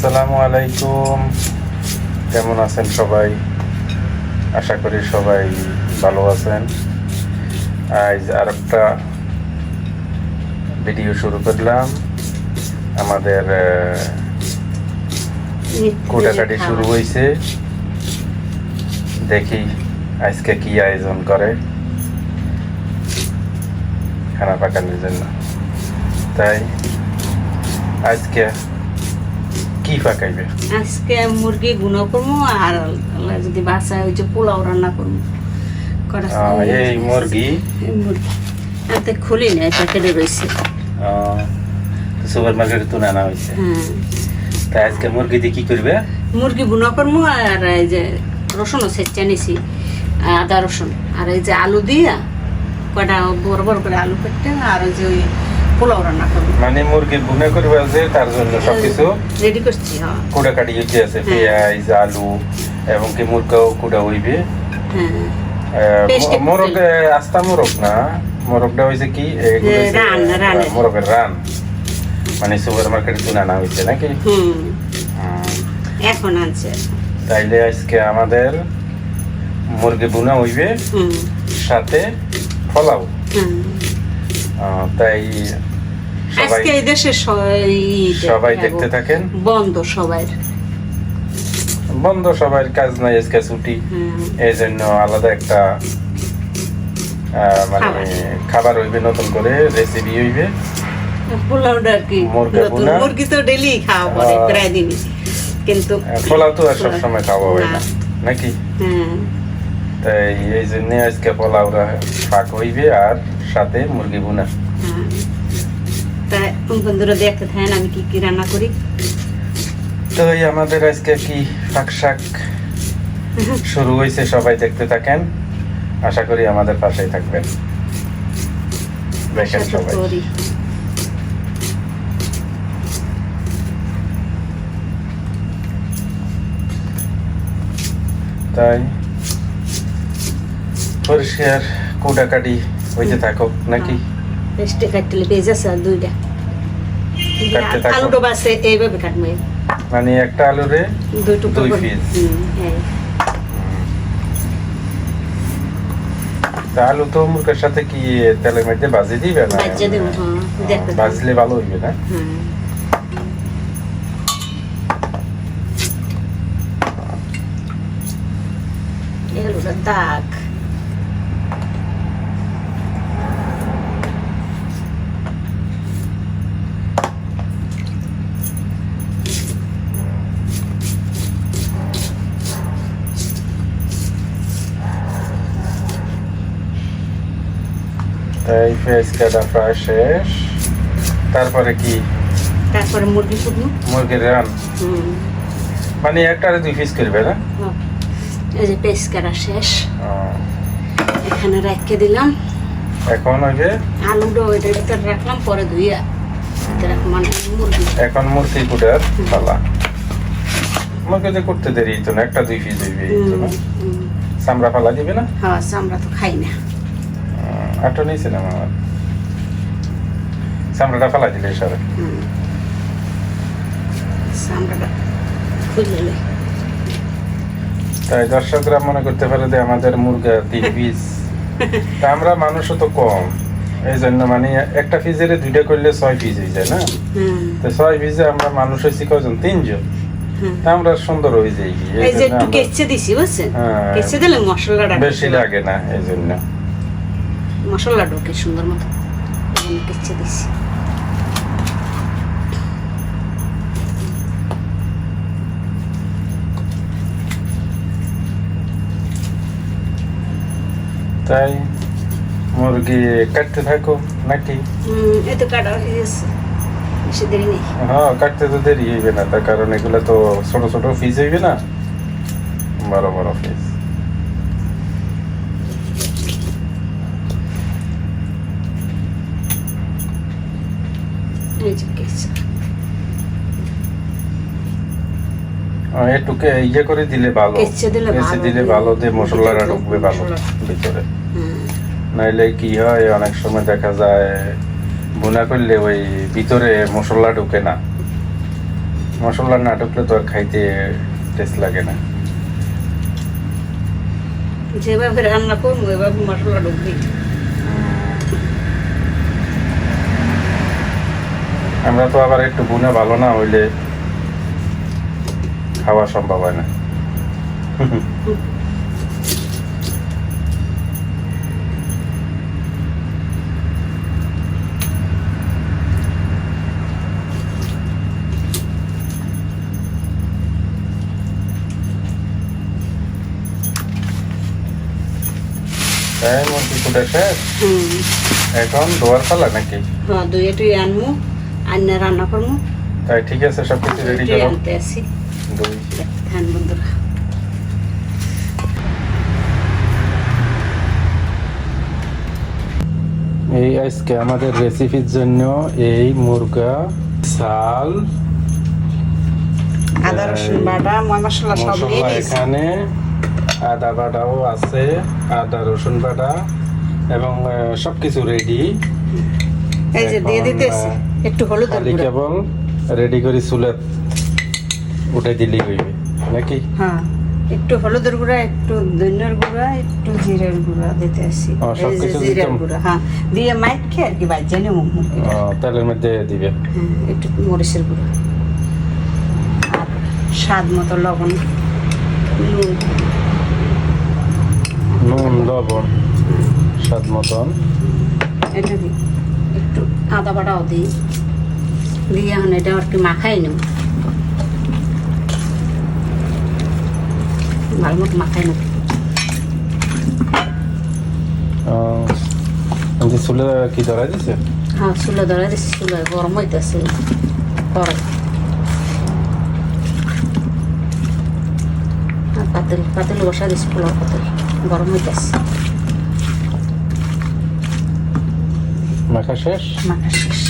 আসসালামু আলাইকুম। কেমন আছেন সবাই? আশা করি সবাই ভালো আছেন। আজ আর একটা ভিডিও শুরু করলাম। আমাদের কোটাকাটি শুরু হয়েছে দেখি আজকে কি আয়োজন করে খানা পাকানোর জন্য। তাই আজকে পাকাইবে আজকে মুরগি গুঁড়ো করব আর যদি বাসা ওই যে পোলাও রান্না করব এই মুরগি? মুরগি। এতে খুলি না প্যাকেটে রয়েছে। সুপার মার্কেটে তুলে আনা হয়েছে। হ্যাঁ। তাই আজকে মুরগি দিয়ে কি করবে? মুরগি গুঁড়ো করব আর এই যে রসুনও সেচা নিছি আদা রসুন। আর এই যে আলু দিয়া কটা বড় বড় করে আলু কেটে আর ওই যে ওই পোলাও রান্না করব। মানে মুরগি বুনে করবে আছে তার জন্য সবকিছু? রেডি করছি হ্যাঁ। কুড়া কাটি হচ্ছে আছে হ্যাঁ। পেঁয়াজ আলু এবং কি মুরগাও কুড়া হইবে। হ্যাঁ। মোরগ আস্তা মোরগ না? মোরগটা হয়েছে কি? মোরগের রান। মানে সুপার মার্কেটে তুলে আনা হয়েছে নাকি। এখন আনছে। তাইলে আজকে আমাদের মুরগি বুনা হইবে। সাথে ফলাও তাই আজকে এই দেশে সবাই দেখতে থাকেন। বন্ধ সবাই। বন্ধ সবার কাজ নাই আজকে ছুটি। এই জন্য আলাদা একটা মানে খাবার। হইবে নতুন করে রেসিপি হইবে। পোলাওটা কি মুরগি নতুন? ভুনা। মুরগি তো ডেলি খাওয়া পড়ে প্রায় দিনই। কিন্তু পোলাও তো আর সবসময় খাওয়া হয় না। নাকি? তাই এই জন্য আজকে পোলাওরা শাক হইবে আর সাথে মুরগি ভুনা। হ্যাঁ তাই বন্ধুরা দেখতে থাকেন? আমি কি কি রান্না করি? তো এই আমাদের আজকে কি শাক শাক শুরু হয়েছে সবাই দেখতে থাকেন। আশা করি আমাদের পাশেই থাকবেন। দেখেন সবাই। তাই পরিষ্কার কোটাকাটি হইতে থাকো নাকি? পেস্টে কাটলে পেঁয়াজ আছে আর দুইটা। আলুটা বাসে এইভাবে কাটবো। মানে একটা আলুরে দুই টুকরো দুই। হুম, হ্যাঁ। আলু তো মুরগের সাথে কি তেলের মধ্যে ভাজি দিবে না? হ্যাঁ। ভাজলে ভালো হইবে না? হুম। এই পেঁয়াজ কাটা প্রায় শেষ। তারপরে কি? তারপরে মুরগি শুকনো? মুরগির রান। মানে একটা দুই পিস করবে না। এই যে পেস্ট করা শেষ। এখানে রেখে দিলাম। এখন হইবে আলুটা ওইটার ভিতরে রাখলাম পরে ধুইয়া মানে এখন মুরগি কুটার পালা। মুরগি যে করতে দেরি হইতো না একটা দুই পিস তো হুম। চামড়া ফালা দিবে না? হ্যাঁ আমরা তো খাই না। আটো নিয়েছিলাম আমার চামড়াটা ফালা দিলে সরে। তাই দর্শকরা মনে করতে পারে যে আমাদের মুরগা তিন পিস। তা আমরা মানুষও তো কম। এই জন্য মানে একটা পিসের দুইটা করলে ছয় পিস হয়ে যায় না? তো ছয় পিসে আমরা মানুষ হয়েছি কজন তিনজন। আমরা সুন্দর হয়ে যাই। এই এই যে একটু কেচে দিছি বুঝছেন? হ্যাঁ। কেচে দিলে মশলাটা বেশি লাগে না এই জন্য মশলা ঢোকে সুন্দর মতো। কেচে দিছি তাই মুরগি কাটতে থাকো নাকি? হুম, এই তো কাটা হয়ে গেছে। হ্যাঁ কাটতে তো দেরি হইবে না। তার কারণ এগুলো তো ছোট ছোট ফিজ হইবে না। বড় বড় পিস এই যে কেচে একটু কে- ইয়ে করে দিলে ভালো। কেচে দিলে ভালো। যে মশলাটা ঢুকবে ভালো মশলা। ভিতরে। নাইলে কি হয় অনেক সময় দেখা যায় বোনা করলে ওই ভিতরে মশলা ঢুকে না। মশলা না ঢুকলে তো আর খাইতে টেস্ট লাগে না। যেভাবে রান্না করব এভাবে মশলা ঢুকবি আমরা তো আবার একটু গুনে ভালো না হইলে খাওয়া সম্ভব হয় না। তাই এখন দোয়ার পালা নাকি? হ্যাঁ দুই টুই আনমু। আন্না রান্না করব তাই ঠিক আছে সব কিছু রেডি করো। আনতে আসি। ধান বন্ধুরা। এই আজকে আমাদের রেসিপির জন্য এই মুরগা চাল আদা রসুন বাটা মশলা সব এখানে আদা বাটাও আছে আদা রসুন বাটা এবং সবকিছু রেডি এই যে দিয়ে দিতেছি। একটু হলুদ খালি গুঁড়া। কেবল রেডি করে চুলে উঠে দিলেই হইবে নাকি? হ্যাঁ একটু হলুদের গুঁড়া একটু ধনিয়ার গুঁড়া একটু জিরের গুঁড়া দিতে আসি। ও, সব কিছু জিরের? গুঁড়া হ্যাঁ দিয়ে মাইক আর কি বাজ্যা নেব মুরগিটা। তেলের মধ্যে দিবে। হ্যাঁ একটু মরিচের গুঁড়া। আর স্বাদ মতো লবণ নুন। নুন লবণ স্বাদ মতন। এটা দিই। আদা বাটাও দিই। দিয়ে এখন এটা আর কি মাখাই নেব ভালো মতো মাখাই নেব আহ, যে চুলে কি ধরা দিছে? হ্যাঁ চুলা ধরে দিচ্ছি চুলা গরম হইতেছে পরে। আর পাতিল পাতিল বসা দিচ্ছি পোলাও পাতিল গরম হইতেছে। মাখা শেষ? মাখা শেষ।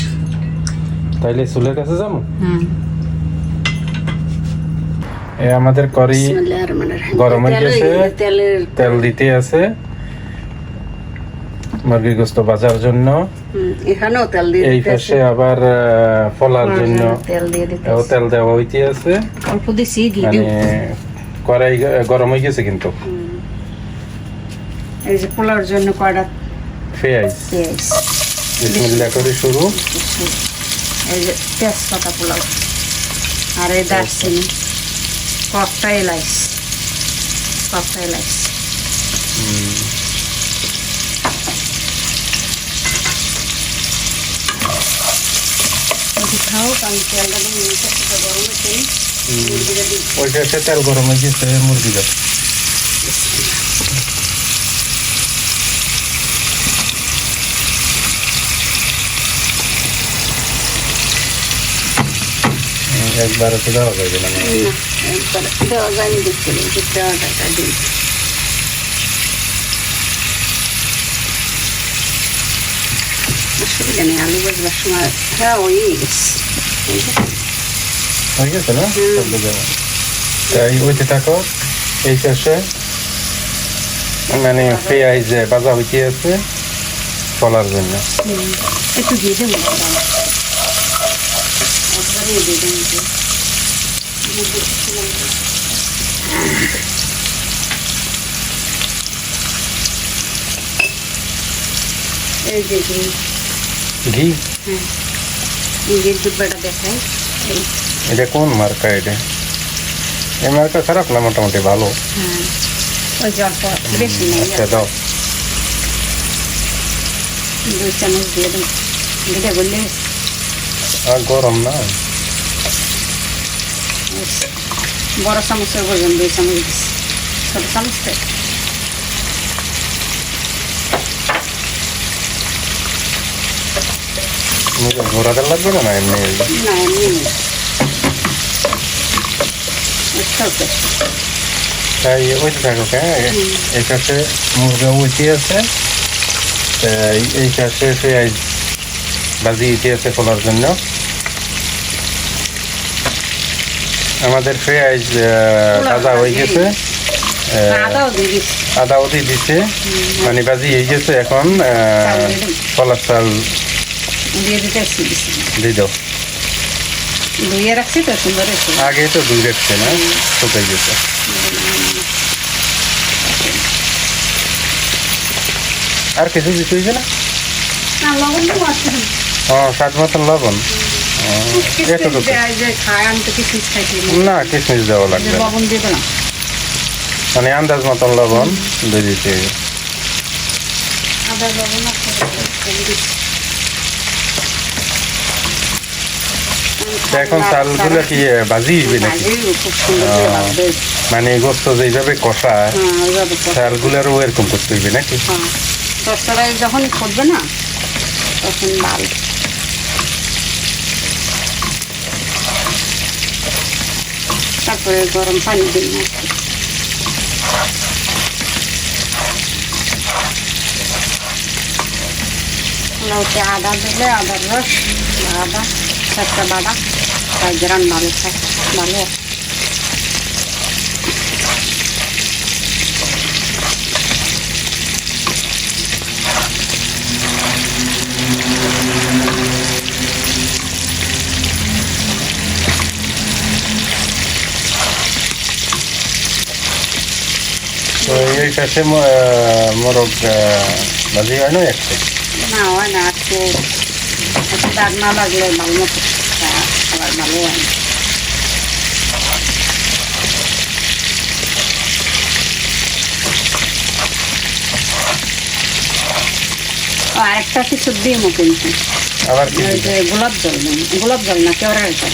তাইলে চুলের কাছে যাব? হুম। এ আমাদের করি। গরম হয়ে গেছে। তেল দিতে আছে। মুরগির গোস্ত ভাজার জন্য। এখানেও তেল দিয়ে এই পাশে আবার ফলার জন্য। তেল দিয়ে দিতে তেল দেওয়া হইতে আছে। অল্প দিছি ঘি মানে দিব কড়াই গরম হয়ে গেছে কিন্তু। এই যে পোলাওর জন্য কয়টা পেঁয়াজ পেঁয়াজ বিসমিল্লাহ করে শুরু। এই যে তেজপাতা পোলাও আর এই দারচিনি। কপটা এলাইচ। কপটা এলাইচ। খাও কারণ তেলটা গরম হচ্ছে মুরগিটা দিই ওই পাশে তেল গরম হয়ে গেছে মুরগিটা একবারে তো দেওয়া যাবে না। একবার দেওয়া যায় আমি দেখতে দিই দেওয়াটা দিই অসুবিধা নেই আলু ভাজবার সময় হ্যাঁ ওই হয়ে গেছে না। তাই ওইতে থাকো এই মানে পেঁয়াজ ভাজা হইতে আছে ফলার জন্য। একটু দিয়ে দেবো। না, দাঁড়াও। একবারে দিয়ে দেবো যে। দিয়ে দিচ্ছিলাম যে। এই যে ঘি, ঘি হ্যাঁ নিজের ডিব্বাটা দেখায় এই এটা কোন মার্কা এটা এই মার্কা খারাপ না মোটামুটি ভালো হ্যাঁ ওই যে অল্প বেশি নেই আচ্ছা দাও দুই চামচ দিয়ে দেবো যেটা বললে আর গরম না বড় চামচের প্রয়োজন দুই চামচ দিচ্ছি ছোট চামচটা ঘোরা তেল লাগবে না এমনি? না এমনি নেই। ওকে। তাই থাকো হ্যাঁ এই মুরগা উইতে আছে। এই ভাজি উঠে আছে ফলার জন্য। আমাদের পেঁয়াজ ভাজা হয়ে গেছে। আদাও দিয়ে আদা অতি দিছে। মানে ভাজি হয়ে গেছে এখন ফলার চাল দিয়ে দাও। ধুয়ে রাখছি তো সুন্দর আগে তো দুই রেখছে না শুকাই গেছে। আর কিছু দিতে হয়েছে না? লবণ ও স্বাদ মতন লবণ? না কিশমিশ দেওয়া লাগবে মানে আন্দাজ মতন লবণ দিয়ে দিতে এখন চালগুলো কি এ, ভাজি নাকি। ভাজবে। মানে গোস্ত যেভাবে কষা হ্যাঁ। চালগুলোরও এরকম করতে হইবে নাকি হ্যাঁ। যখন ফুটবে না তখন লাল তারপরে গরম পানি দিই না পোলাওতে আদা দিলে আদার রস বা আদা চারটা বাদা তার গ্রাম ভালো থাকে ভালো তো এই পাশে ম- আহ, মোরগ আহ, ভাজি হয় না একটু না হয় না একটু একটু দাগ না লাগলে ভালো মতো তা- খাবার ভালো হয় না ও, আরেকটা কিছু দিমও কিন্তু আবার কি ওই যে গোলাপ জল দিন গোলাপ জল না কেওড়ার জল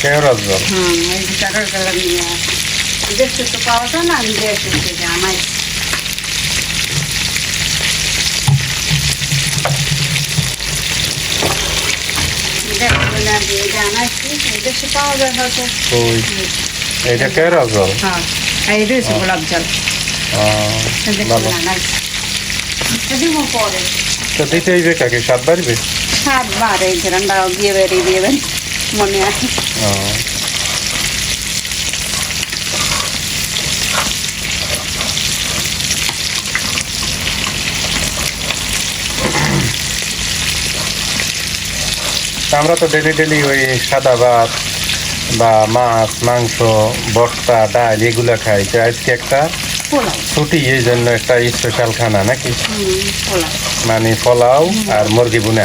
কেওড়ার জল হ্যাঁ ওই যে কেওড়ার জল দেশে তো পাওয়া যায় না আমি দেশ থেকে আমার পাওয়া যায় হয়তো। ওই এইটা কেওড়ার হ্যাঁ গোলাপ জল। পরে। তো দিতে হইবে কাকে? স্বাদ বাড়বে সাতবার এই ঝান্ডা দিয়ে বেরিয়ে দিয়ে মনে আছে। আমরা তো ডেলি ডেলি ওই সাদা ভাত বা মাছ মাংস ভর্তা ডাল এগুলো খাই। তো আজকে একটা ছুটি এই জন্য একটা স্পেশাল খানা নাকি? মানে পোলাও আর মুরগি বুনা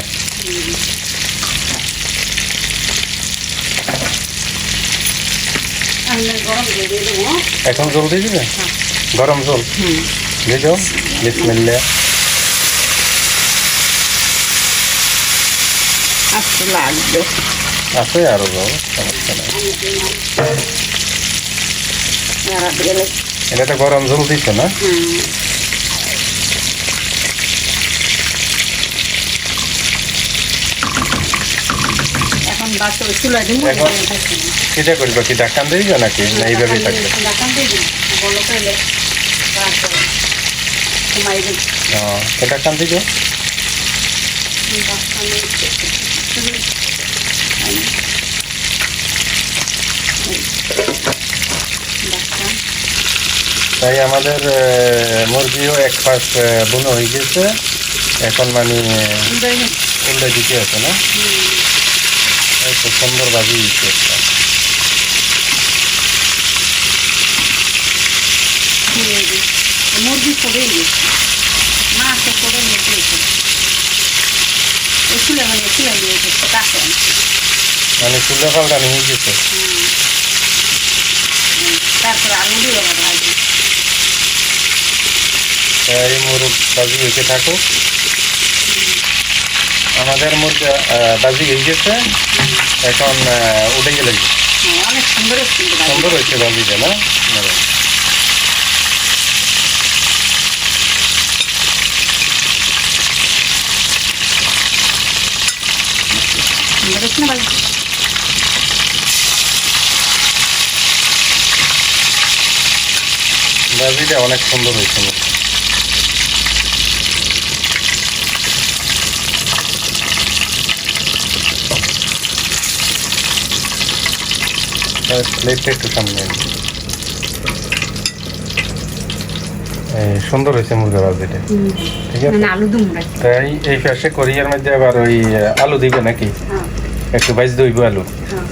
এখন জল দিয়ে দিবে? হ্যাঁ। গরম জল? দিয়ে দাও। বিসমিল্লা আজকে লাগবে আছে আরও সমস্যা নাই। এটা তো গরম জল দিছে না? দিব কিটা কি ডাক্তার দিবে নাকি? না এইভাবেই থাকবে। দেখান দিয়ে তাই আমাদের মুরগিও এক পাশ বুনো হয়ে গেছে। এখন মানে উল্টে দিতে আছে, না? সুন্দর বাজি মুরগি করে করে মানে এসলে নিয়ে গেছে কাছে মানে চুলে পাল্টানি হয়ে গেছে। তারপরে আলু দিয়ে তাই মুরগ বাজি হইতে থাকুক আমাদের মুরগি বাজি হয়ে গেছে। এখন উঠে গেলে হ্যাঁ, অনেক সুন্দর সুন্দর সুন্দর হয়েছে বাজিটা না? নরম। সুন্দর হচ্ছে না ভাজি বাজিটা অনেক সুন্দর হয়েছে। প্লেটটা একটু সামনে আনি। এই সুন্দর হয়েছে মুরগা বাজিটা ঠিক আছে? মানে তাই এই পাশে কোরিয়ার মধ্যে আবার ওই আলু দিবে নাকি? হ্যাঁ। একটু বাইশ দইব আলু। হ্যাঁ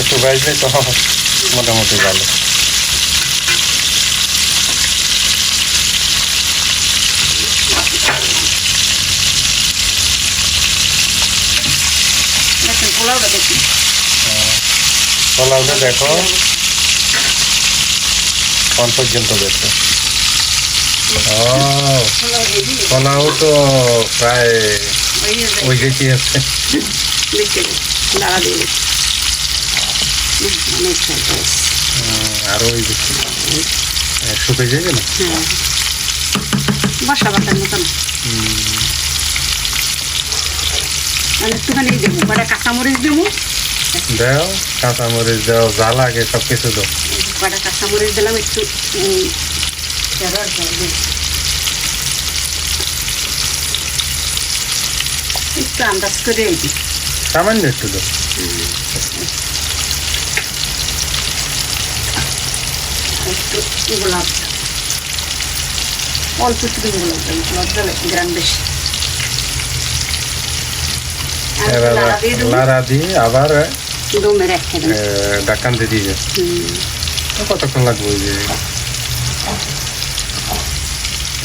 একটু বাইজলে তো মোটামুটি ভালো। পোলাওটা দেখি। পোলাওটা দেখো। কোন পর্যন্ত গেছে ও পোলাও তো প্রায় ওই ওই আছে। আরও ওই যেটি শুকে না? হ্যাঁ বাসা বাসার মতন। আর একটুখানি দেবো কটা কাঁচামরিচ দেবো। দাও কাঁচামরিচ দাও যা লাগে সব কিছু দাও। কটা কাঁচামরিচ দিলাম একটু আন্দাজ করে দিই। সামান্য একটু দাও। একটু গোলাপ। অল্প একটু গোলাপ গোলাপ গ্রাম বেশি। এবার লাড়া দিয়ে আবার দমে রেখে দেবো। দিয়ে দিয়ে কতক্ষণ লাগবে ওই যে?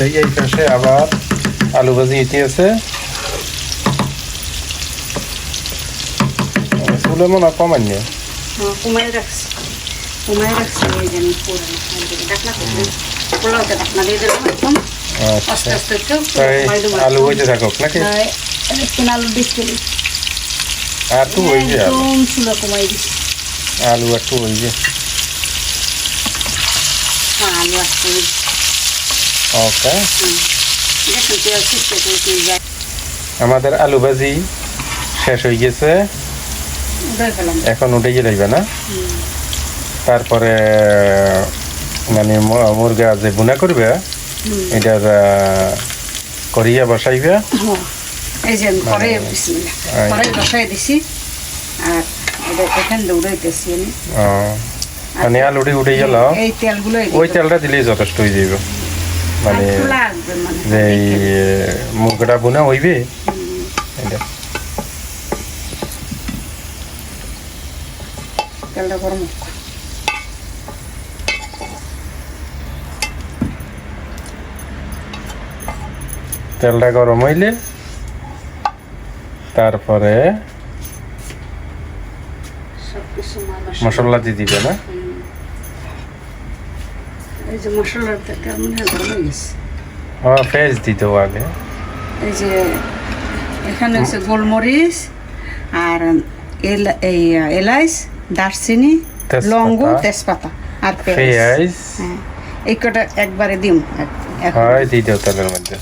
এই এই পাশে আবার আলু ভাজি ইতি আছে। চুলে মনে হয় হ্যাঁ, কমাই রাখছি। কমাই রাখছি দিয়ে দিলাম একদম আস্তে আচ্ছা। আস্তে একটু তাই আলু হইতে থাকুক নাকি? আলু দিচ্ছি আর একটু ওই যে একদম চুলা কমাই দিচ্ছি। আলু একটু ওই যে হ্যাঁ আলু আসতে ওকে আমাদের আলু ভাজি শেষ হয়ে গেছে। এখন উঠে গিয়ে লাগবে না? তারপরে মানে মুরগা যে বুনা করবে। এটার করিয়া বসাইবে। হ্যাঁ, এই যে এই- কড়াই বসাই দিছি আর এটা এখান দৌড়াইতেছি আমি মানে আলুটি উঠে গেল এই তেলগুলো ওই তেলটা দিলেই যথেষ্ট হয়ে যাবে মানে যে এই মুরগাটা বুনা হইবে এটা তেলটা গরম। তেলটা গরম হইলে তারপরে মশলা দিয়ে দিবে না? এই যে মনে হয় হয়ে পেঁয়াজ আগে। এই এখানে হচ্ছে গোলমরিচ আর এই এলাইচ দারচিনি তেজপাতা। লঙ্গ তেজপাতা আর পেঁয়াজ। পেঁয়াজ। হ্যাঁ এই কটা একবারে দিম। হয় দাও মধ্যে।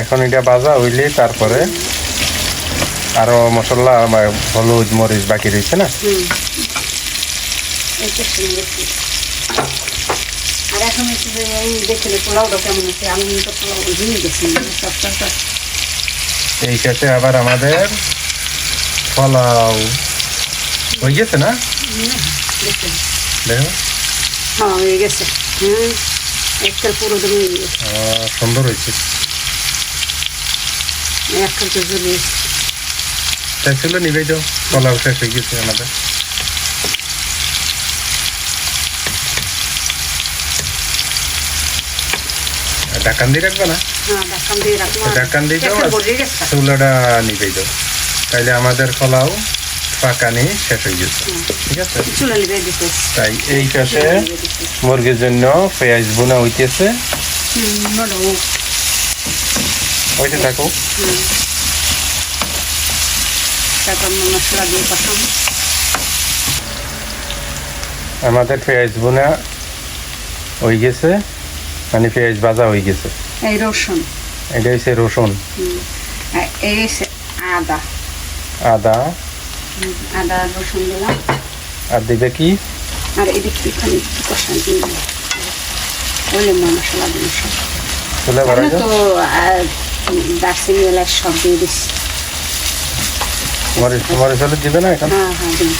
এখন এটা ভাজা হইলে তারপরে আরও মশলা হলুদ মরিচ বাকি রয়েছে না। আর এখন একটু এই পোলাওটা কেমন আছে? আমি তো পোলাও বুঝিয়ে গেছি সব সব সব। এই কাছে আবার আমাদের পোলাও। হয়ে গেছে না? দেখো। হ্যাঁ হয়ে গেছে। হুম একটা পুরো সুন্দর হয়েছে। একটা তো চলে এসছে তাই ছিল নিবেই দাও পোলাও শেষ হয়ে গেছে আমাদের। ঢাকান দিয়ে রাখবে না? ঢাকান দিয়ে দাও চুলাটা নিবেই দাও তাইলে আমাদের পোলাও পাকানি শেষ হয়ে গেছে। ঠিক আছে? তাই এই পাশে মুরগির জন্য পেঁয়াজ বোনা হইতেছে। মশলা দিয়ে কষাম আমাদের পেঁয়াজ বোনা হয়ে গেছে মানে পেঁয়াজ ভাজা হয়ে গেছে। এই রসুন। এটা হচ্ছে রসুন। আর এই হচ্ছে আদা। আদা। আদা রসুন দিলাম। আর দিবে কি? আর এদিক একটুখানি কষান মশলা সব তো আহ, দার্সিনি এলাচ সব দিয়ে দিচ্ছি। মরিচ মরিচ হলুদ দিবে না এখন? হ্যাঁ হ্যাঁ দিন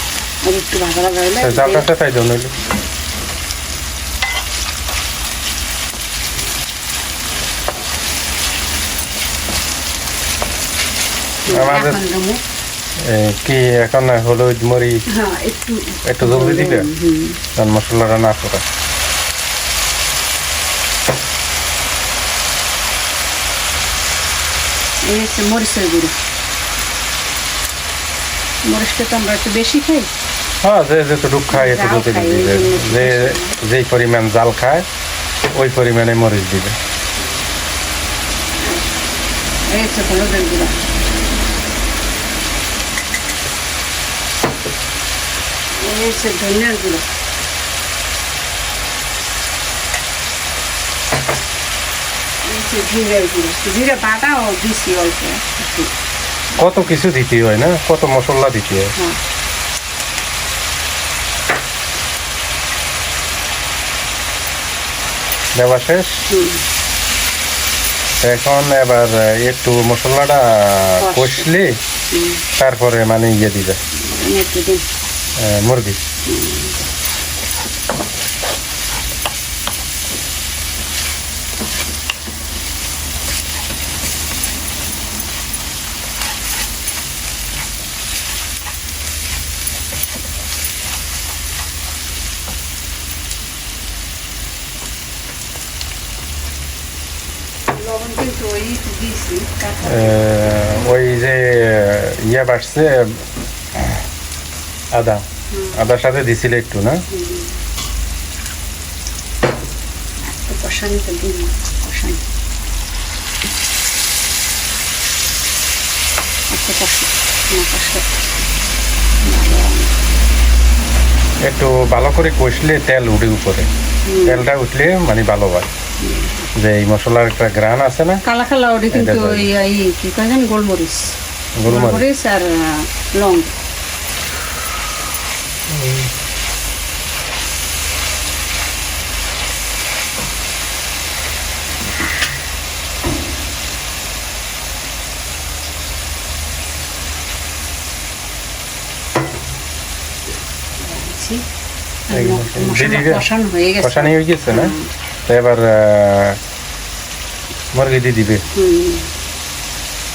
আর একটু ভাজা ভাজা হলে জালটা সেটাই দেবো নইলে আমাদের এখন দেবো। এ, কি এখন হলুদ মরিচ হ্যাঁ একটু একটু জলদি দিবে? হুম কারণ মশলাটা না করা। এই হচ্ছে মরিচের গুঁড়ো। মরিচটা তো আমরা একটু বেশি খাই। হ্যাঁ যে যেটুকু খায় এতটুকু দিবে। যে যেই পরিমাণ জাল খায় ওই পরিমাণে মরিচ দিবে। এই হচ্ছে হলুদের গুঁড়ো। এই হচ্ছে ধনিয়ার গুঁড়ো। এই জিরের গুঁড়ো জিরে বাটাও দিছি অল্প। কত কিছু দিতে হয় না? কত মশলা দিতে হয়? হ্যাঁ। দেওয়া শেষ? এখন এবার একটু মশলাটা কষলে তারপরে মানে ইয়ে দিবে। মুরগি লবণ কিন্তু ওই দিয়েছি তারপর আহ, ওই যে ইয়ে বাড়ছে আদা। আদার সাথে দিছিল একটু না? কষা। না ভালো। একটু ভালো করে কষলে তেল উঠে উপরে। তেলটা উঠলে মানে ভালো হয়। যে এই মশলার একটা গ্রান আছে না? কালা কালা ওটা কিন্তু কি কয় জানি গোলমরিচ। গোলমরিচ আর লং কষানি হয়ে গেছে না এবার মুরগি দিয়ে দিবে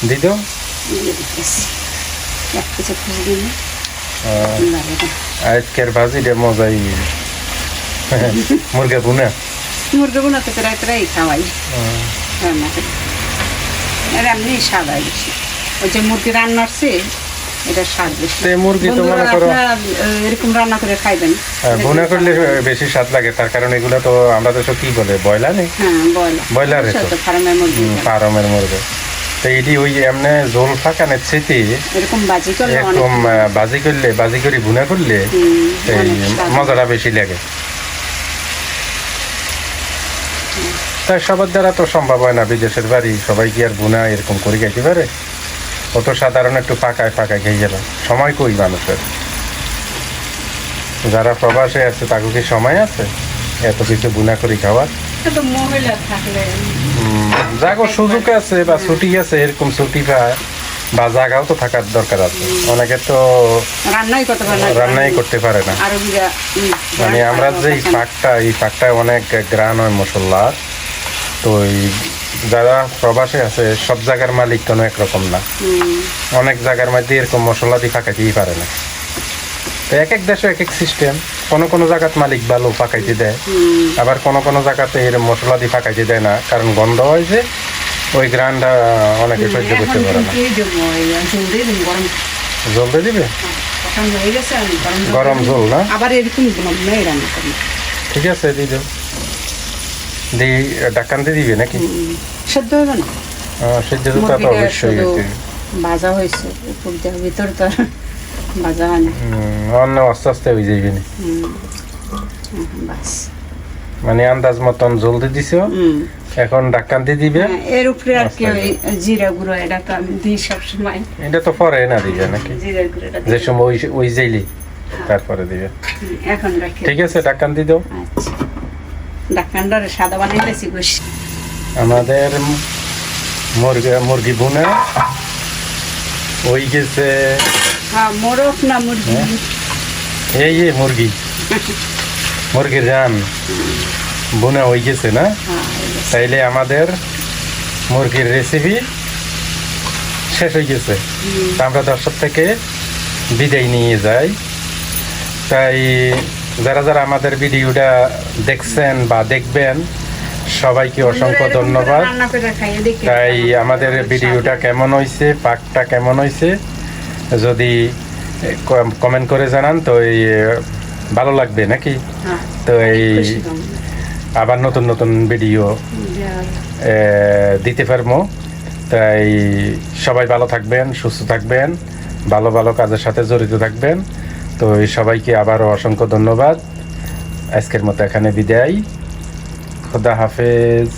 দিয়ে দাও দিয়ে দিতেছি। এক খুঁজে দিন। আজকের ভাজিটা মজাই মুরগা বুনা মুরগি বোনাতে প্রায় প্রায় খাওয়াই। রান্না করে আর এমনি স্বাদ হয় বেশি। ওই যে মুরগি রান্না হচ্ছে এটা স্বাদ বেশি। মুরগি তো মনে করো এরকম রান্না করে খাইবেন। বুনা করলে বেশি স্বাদ লাগে। তার কারণ এগুলো তো আমরা তো সব কি বলে? বয়লা নেই? হ্যাঁ বয়লা ব্রয়লারের তো। ফার্মের মুরগি। ফার্মের মুরগি। তো এটি ওই এমনি ঝোল ফাঁকানের চেতে এরকম বাজি করলে এরকম বাজি করলে বাজি করে বুনা করলে এই মজাটা বেশি লাগে। তাই সবার দ্বারা তো সম্ভব হয় না বিদেশের বাড়ি সবাই কি আর বুনা এরকম করে খাইতে পারে? অত সাধারণ একটু ফাঁকায় ফাঁকায় খেয়ে গেল সময় কই মানুষের? যারা প্রবাসে আছে তাকে কি সময় আছে? এত কিছু বুনা করে খাওয়ার? মহিলা থাকলে জাগো সুযোগ আছে বা ছুটি আছে এরকম ছুটি পায় বা জায়গাও তো থাকার দরকার আছে। অনেকে তো রান্নাই করতে পারে না। রান্নাই করতে পারে না। মানে আমরা যে পাকটা এই পাকটা অনেক গ্রান হয় মশলার তো এই যারা প্রবাসে আছে সব জায়গার মালিক কোনো একরকম না। অনেক জায়গার মধ্যে এরকম মশলা দিয়ে পাকাইতেই পারে না। তো এক এক দেশে এক এক সিস্টেম কোনো কোনো জায়গাত মালিক ভালো পাকাইতে দেয়। আবার কোনো কোনো জায়গাতে এর মশলা দিয়ে পাকাইতে দেয় না কারণ গন্ধ হয় যে ওই গ্রানটা অনেকে সহ্য করতে পারে না। কিন্তু এই যে ম- ঝোল দিয়ে দিবে? হয়ে গরম ঝোল না? আবার এরকম ঠিক আছে দিয়ে দাও। দিয়ে ডাক্কান দিয়ে দিবে নাকি? সেদ্ধ হবে না। সেদ্ধ তো অবশ্যই ভাজা হয়েছে উপর ভিতর তো ভাজা হয় না অন্য আস্তে আস্তে হয়ে যাইবে না। বাস। মানে আন্দাজ মতন দিছ এখন ডাক্কান দিয়ে দিবে। হ্যাঁ, এর উপরে আর কি জিরা গুঁড়ো এটা তো আমি দিই এটা তো পরে না দিবে নাকি? জিরা গুঁড়োটা যে সময় ওই- ওই যাইলি তারপরে দিবে। এখন রাখি। ঠিক আছে ডাক্কান দিয়ে দাও। আচ্ছা। সাদা আমাদের মুরগি মুরগি বুনে ওই গেছে হ্যাঁ মোরগ না মুরগি। এই যে মুরগি। মুরগির রান বুনে হয়ে গেছে না? হ্যাঁ। তাইলে আমাদের মুরগির রেসিপি শেষ হয়ে গেছে। আমরা দর্শক থেকে বিদায় নিয়ে যাই। তাই যারা যারা আমাদের ভিডিওটা দেখছেন বা দেখবেন সবাইকে অসংখ্য ধন্যবাদ। তাই আমাদের ভিডিওটা কেমন হয়েছে পাকটা কেমন হয়েছে যদি কমেন্ট করে জানান তো এই ভালো লাগবে নাকি? হ্যাঁ, তো এই আবার নতুন নতুন ভিডিও দিতে পারব। তাই সবাই ভালো থাকবেন সুস্থ থাকবেন ভালো ভালো কাজের সাথে জড়িত থাকবেন। তো এই সবাইকে আবারও অসংখ্য ধন্যবাদ। আজকের মতো এখানে বিদায়। খোদা হাফেজ।